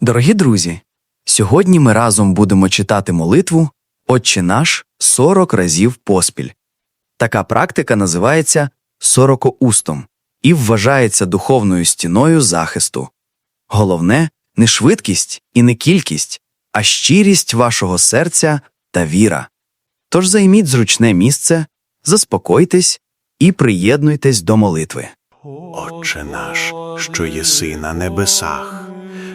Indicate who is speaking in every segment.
Speaker 1: Дорогі друзі, сьогодні ми разом будемо читати молитву Отче наш 40 разів поспіль. Така практика називається сорокоустом і вважається духовною стіною захисту. Головне не швидкість і не кількість, а щирість вашого серця та віра. Тож займіть зручне місце, заспокойтесь і приєднуйтесь до молитви.
Speaker 2: Отче наш, що єси на небесах,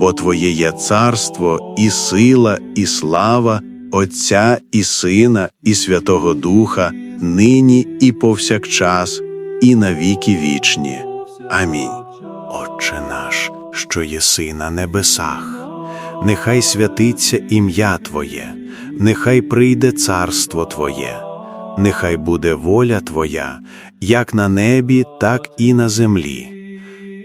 Speaker 2: Бо Твоє є царство, і сила, і слава Отця і Сина, і Святого Духа, нині і повсякчас, і на віки вічні. Амінь. Отче наш, що єси на небесах, нехай святиться ім'я Твоє, нехай прийде царство Твоє, нехай буде воля Твоя, як на небі, так і на землі.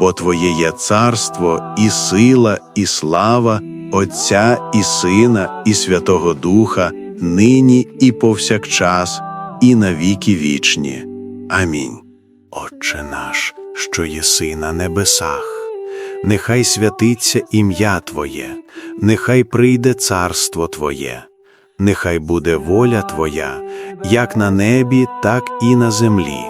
Speaker 2: Бо Твоє є царство, і сила, і слава Отця і Сина, і Святого Духа, нині і повсякчас, і на віки вічні. Амінь. Отче наш, що єси на небесах, нехай святиться ім'я Твоє, нехай прийде царство Твоє, нехай буде воля Твоя, як на небі, так і на землі.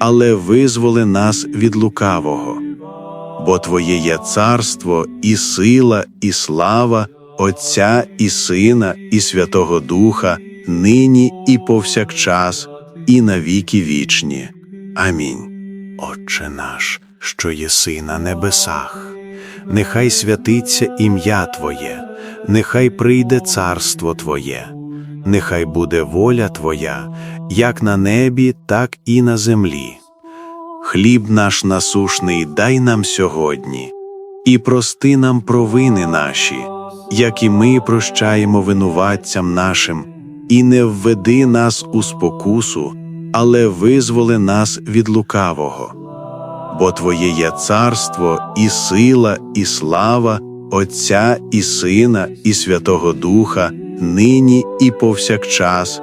Speaker 2: але визволи нас від лукавого. Бо Твоє є царство, і сила, і слава Отця і Сина, і Святого Духа, нині і повсякчас, і на віки вічні. Амінь. Отче наш, що єси на небесах, нехай святиться ім'я Твоє, нехай прийде царство Твоє, нехай буде воля Твоя, як на небі, так і на землі. Хліб наш насушний дай нам сьогодні, і прости нам провини наші, як і ми прощаємо винуватцям нашим, і не введи нас у спокусу, але визволи нас від лукавого. Бо Твоє є царство, і сила, і слава Отця і Сина, і Святого Духа, нині і повсякчас,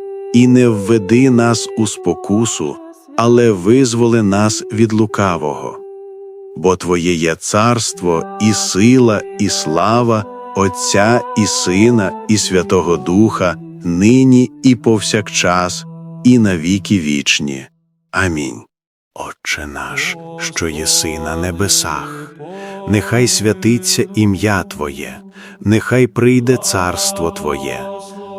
Speaker 2: і не введи нас у спокусу, але визволи нас від лукавого. Бо Твоє є царство, і сила, і слава Отця і Сина, і Святого Духа, нині і повсякчас, і на віки вічні. Амінь. Отче наш, що єси на небесах, нехай святиться ім'я Твоє, нехай прийде царство Твоє,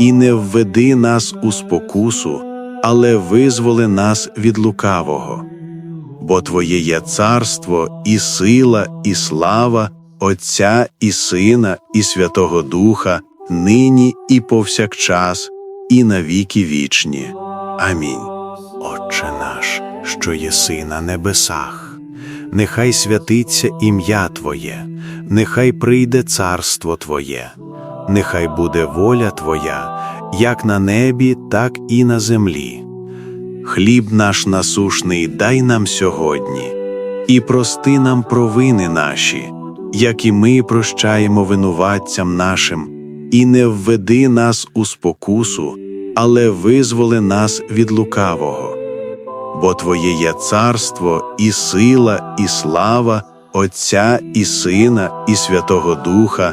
Speaker 2: і не введи нас у спокусу, але визволи нас від лукавого. Бо Твоє є царство, і сила, і слава Отця і Сина, і Святого Духа, нині і повсякчас, і на віки вічні. Амінь. Отче наш, що єси на небесах, нехай святиться ім'я Твоє, нехай прийде царство Твоє, нехай буде воля Твоя, як на небі, так і на землі. Хліб наш насушний дай нам сьогодні, і прости нам провини наші, як і ми прощаємо винуватцям нашим, і не введи нас у спокусу, але визволи нас від лукавого. Бо Твоє є царство, і сила, і слава Отця і Сина, і Святого Духа,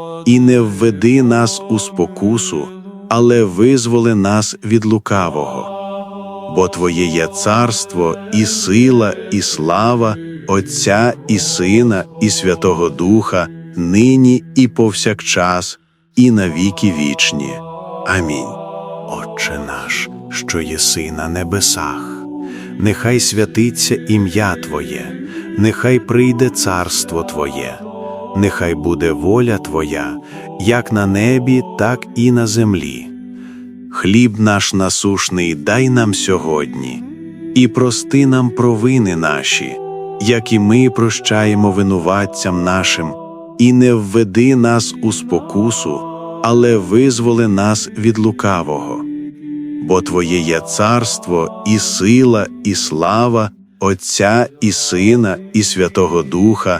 Speaker 2: і не введи нас у спокусу, але визволи нас від лукавого. Бо Твоє є царство, і сила, і слава Отця і Сина, і Святого Духа, нині і повсякчас, і на віки вічні. Амінь. Отче наш, що єси на небесах, нехай святиться ім'я Твоє, нехай прийде царство Твоє, нехай буде воля Твоя, як на небі, так і на землі. Хліб наш насушний дай нам сьогодні, і прости нам провини наші, як і ми прощаємо винуватцям нашим, і не введи нас у спокусу, але визволи нас від лукавого. Бо Твоє є царство, і сила, і слава Отця і Сина, і Святого Духа,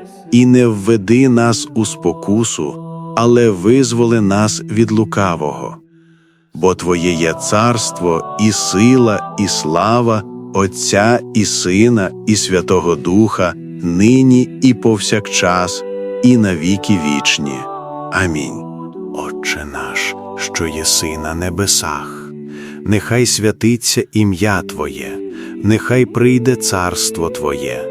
Speaker 2: і не введи нас у спокусу, але визволи нас від лукавого. Бо Твоє є царство, і сила, і слава Отця і Сина, і Святого Духа, нині і повсякчас, і на віки вічні. Амінь. Отче наш, що єси на небесах, нехай святиться ім'я Твоє, нехай прийде царство Твоє,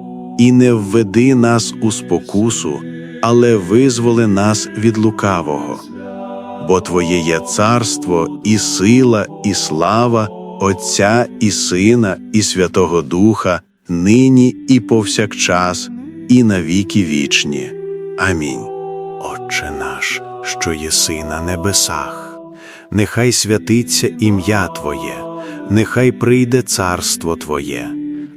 Speaker 2: і не введи нас у спокусу, але визволи нас від лукавого. Бо Твоє є царство, і сила, і слава Отця і Сина, і Святого Духа, нині і повсякчас, і на віки вічні. Амінь. Отче наш, що єси на небесах, нехай святиться ім'я Твоє, нехай прийде царство Твоє,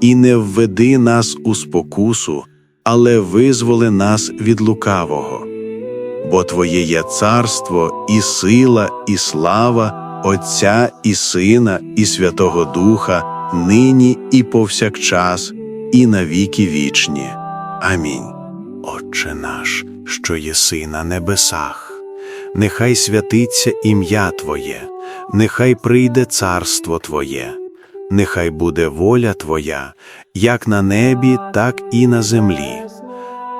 Speaker 2: і не введи нас у спокусу, але визволи нас від лукавого. Бо Твоє є царство, і сила, і слава Отця і Сина, і Святого Духа, нині і повсякчас, і на віки вічні. Амінь. Отче наш, що єси на небесах, нехай святиться ім'я Твоє, нехай прийде царство Твоє, нехай буде воля Твоя, як на небі, так і на землі.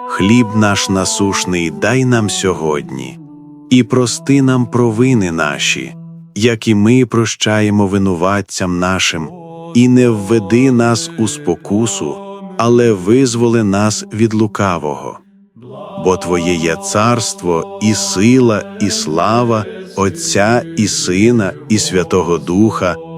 Speaker 2: Хліб наш насушний дай нам сьогодні, і прости нам провини наші, як і ми прощаємо винуватцям нашим, і не введи нас у спокусу, але визволи нас від лукавого. Бо Твоє є царство, і сила, і слава Отця і Сина, і Святого Духа,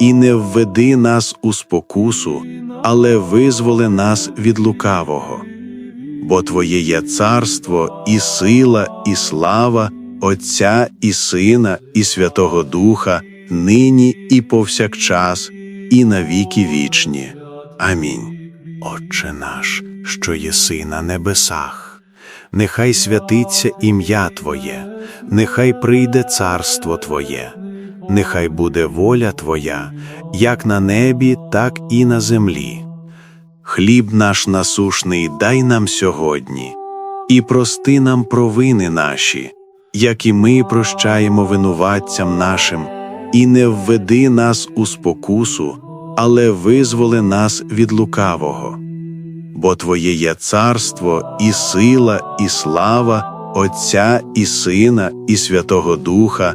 Speaker 2: і не введи нас у спокусу, але визволи нас від лукавого. Бо Твоє є царство, і сила, і слава Отця і Сина, і Святого Духа, нині і повсякчас, і на віки вічні. Амінь. Отче наш, що єси на небесах, нехай святиться ім'я Твоє, нехай прийде царство Твоє, нехай буде воля Твоя, як на небі, так і на землі. Хліб наш насушний дай нам сьогодні, і прости нам провини наші, як і ми прощаємо винуватцям нашим, і не введи нас у спокусу, але визволи нас від лукавого. Бо Твоє є царство, і сила, і слава Отця і Сина, і Святого Духа,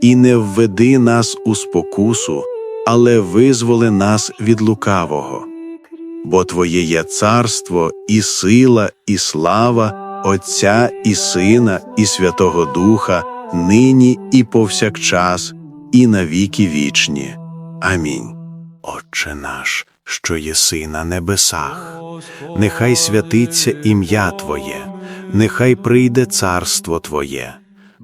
Speaker 2: і не введи нас у спокусу, але визволи нас від лукавого. Бо Твоє є царство, і сила, і слава Отця і Сина, і Святого Духа, нині і повсякчас, і на віки вічні. Амінь. Отче наш, що єси на небесах, нехай святиться ім'я Твоє, нехай прийде царство Твоє,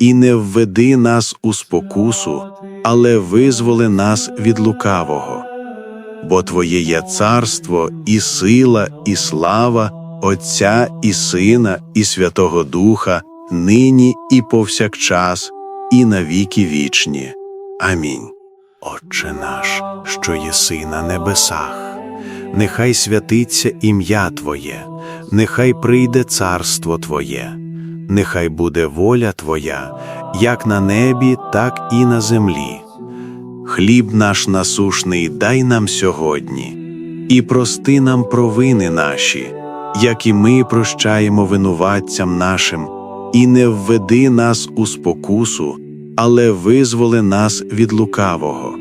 Speaker 2: і не введи нас у спокусу, але визволи нас від лукавого. Бо Твоє є царство, і сила, і слава Отця і Сина, і Святого Духа, нині і повсякчас, і на віки вічні. Амінь. Отче наш, що єси на небесах, нехай святиться ім'я Твоє, нехай прийде царство Твоє, нехай буде воля Твоя, як на небі, так і на землі. Хліб наш насушний дай нам сьогодні, і прости нам провини наші, як і ми прощаємо винуватцям нашим, і не введи нас у спокусу, але визволи нас від лукавого.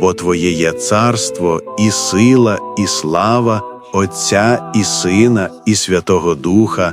Speaker 2: Бо Твоє є царство, і сила, і слава Отця і Сина, і Святого Духа,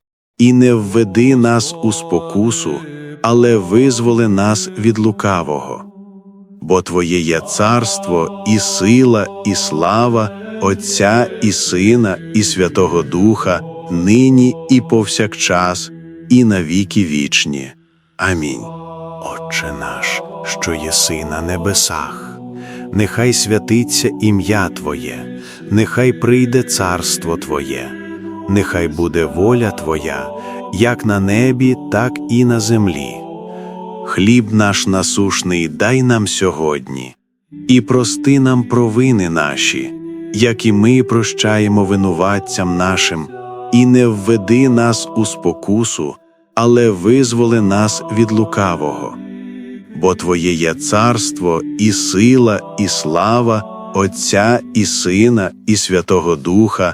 Speaker 2: і не введи нас у спокусу, але визволи нас від лукавого. Бо Твоє є царство, і сила, і слава Отця і Сина, і Святого Духа, нині і повсякчас, і на віки вічні. Амінь. Отче наш, що єси на небесах, нехай святиться ім'я Твоє, нехай прийде царство Твоє, нехай буде воля Твоя, як на небі, так і на землі. Хліб наш насушний дай нам сьогодні, і прости нам провини наші, як і ми прощаємо винуватцям нашим, і не введи нас у спокусу, але визволи нас від лукавого. Бо Твоє є царство, і сила, і слава Отця і Сина, і Святого Духа,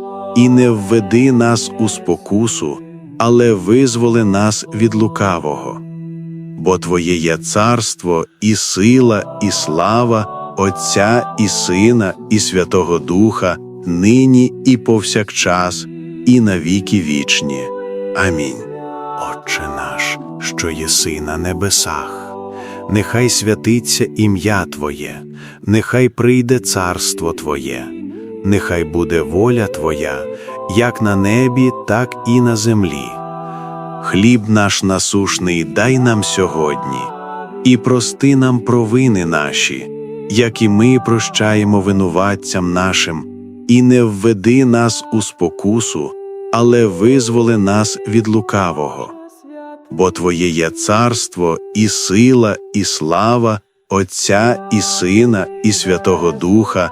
Speaker 2: і не введи нас у спокусу, але визволи нас від лукавого. Бо Твоє є царство, і сила, і слава Отця і Сина, і Святого Духа, нині і повсякчас, і на віки вічні. Амінь. Отче наш, що єси на небесах, нехай святиться ім'я Твоє, нехай прийде царство Твоє, нехай буде воля Твоя, як на небі, так і на землі. Хліб наш насушний дай нам сьогодні, і прости нам провини наші, як і ми прощаємо винуватцям нашим, і не введи нас у спокусу, але визволи нас від лукавого. Бо Твоє є царство, і сила, і слава Отця і Сина, і Святого Духа,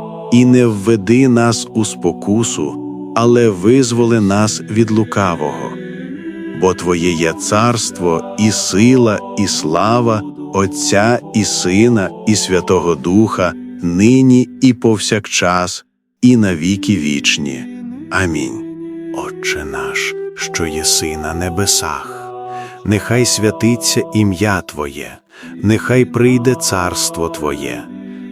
Speaker 2: і не введи нас у спокусу, але визволи нас від лукавого. Бо Твоє є царство, і сила, і слава Отця і Сина, і Святого Духа, нині і повсякчас, і на віки вічні. Амінь. Отче наш, що єси на небесах, нехай святиться ім'я Твоє, нехай прийде царство Твоє,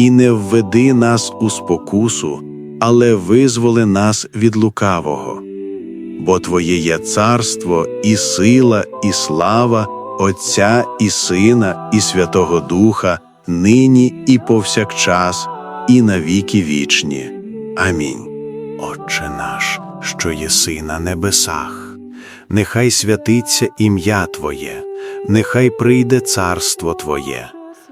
Speaker 2: і не введи нас у спокусу, але визволи нас від лукавого. Бо Твоє є царство, і сила, і слава Отця і Сина, і Святого Духа, нині і повсякчас, і на віки вічні. Амінь. Отче наш, що єси на небесах, нехай святиться ім'я Твоє, нехай прийде царство Твоє,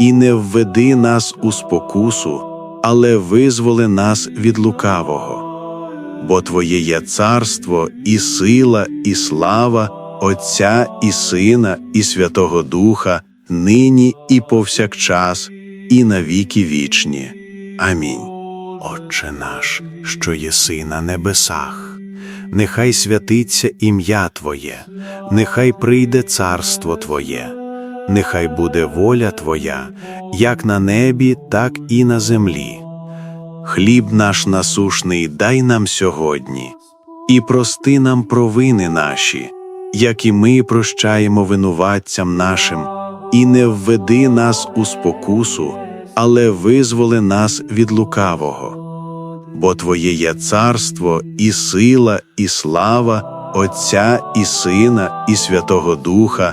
Speaker 2: і не введи нас у спокусу, але визволи нас від лукавого. Бо Твоє є царство, і сила, і слава Отця і Сина, і Святого Духа, нині і повсякчас, і на віки вічні. Амінь. Отче наш, що єси на небесах, нехай святиться ім'я Твоє, нехай прийде царство Твоє, нехай буде воля Твоя, як на небі, так і на землі. Хліб наш насушний дай нам сьогодні, і прости нам провини наші, як і ми прощаємо винуватцям нашим, і не введи нас у спокусу, але визволи нас від лукавого. Бо Твоє є царство, і сила, і слава Отця і Сина, і Святого Духа,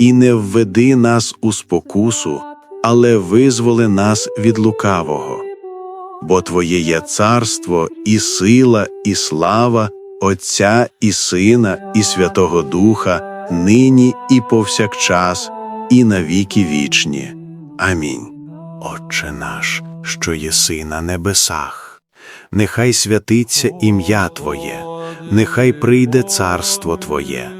Speaker 2: і не введи нас у спокусу, але визволи нас від лукавого. Бо Твоє є царство, і сила, і слава Отця і Сина, і Святого Духа, нині і повсякчас, і на віки вічні. Амінь. Отче наш, що єси на небесах, нехай святиться ім'я Твоє, нехай прийде царство Твоє,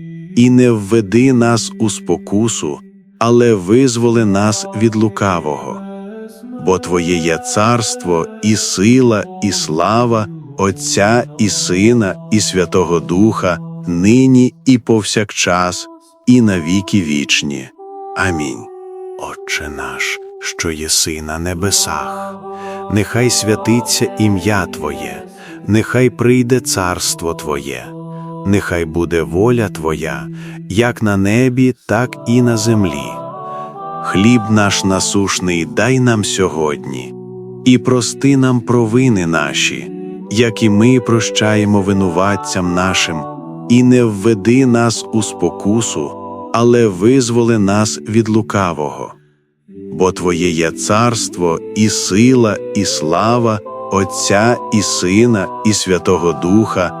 Speaker 2: і не введи нас у спокусу, але визволи нас від лукавого. Бо Твоє є царство, і сила, і слава Отця і Сина, і Святого Духа, нині і повсякчас, і на віки вічні. Амінь. Отче наш, що єси на небесах, нехай святиться ім'я Твоє, нехай прийде царство Твоє, нехай буде воля Твоя, як на небі, так і на землі. Хліб наш насушний дай нам сьогодні, і прости нам провини наші, як і ми прощаємо винуватцям нашим, і не введи нас у спокусу, але визволи нас від лукавого. Бо Твоє є царство, і сила, і слава Отця і Сина, і Святого Духа,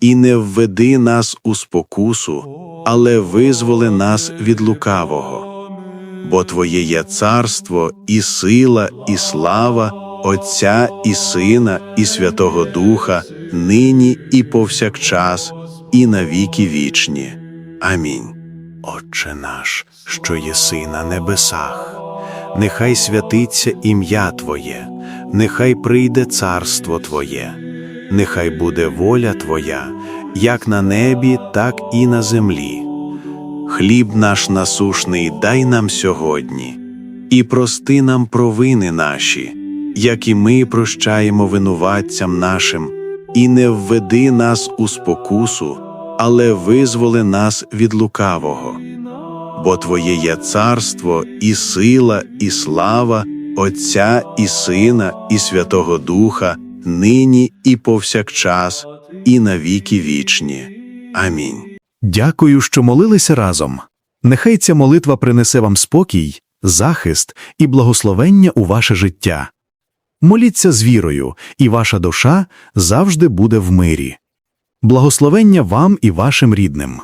Speaker 2: і не введи нас у спокусу, але визволи нас від лукавого. Бо Твоє є царство, і сила, і слава Отця і Сина, і Святого Духа, нині і повсякчас, і на віки вічні. Амінь. Отче наш, що єси на небесах, нехай святиться ім'я Твоє, нехай прийде царство Твоє, нехай буде воля Твоя, як на небі, так і на землі. Хліб наш насушний дай нам сьогодні, і прости нам провини наші, як і ми прощаємо винуватцям нашим, і не введи нас у спокусу, але визволи нас від лукавого. Бо Твоє є царство, і сила, і слава Отця і Сина, і Святого Духа, нині і повсякчас, і на віки вічні. Амінь.
Speaker 3: Дякую, що молилися разом. Нехай ця молитва принесе вам спокій, захист і благословення у ваше життя. Моліться з вірою, і ваша душа завжди буде в мирі. Благословення вам і вашим рідним.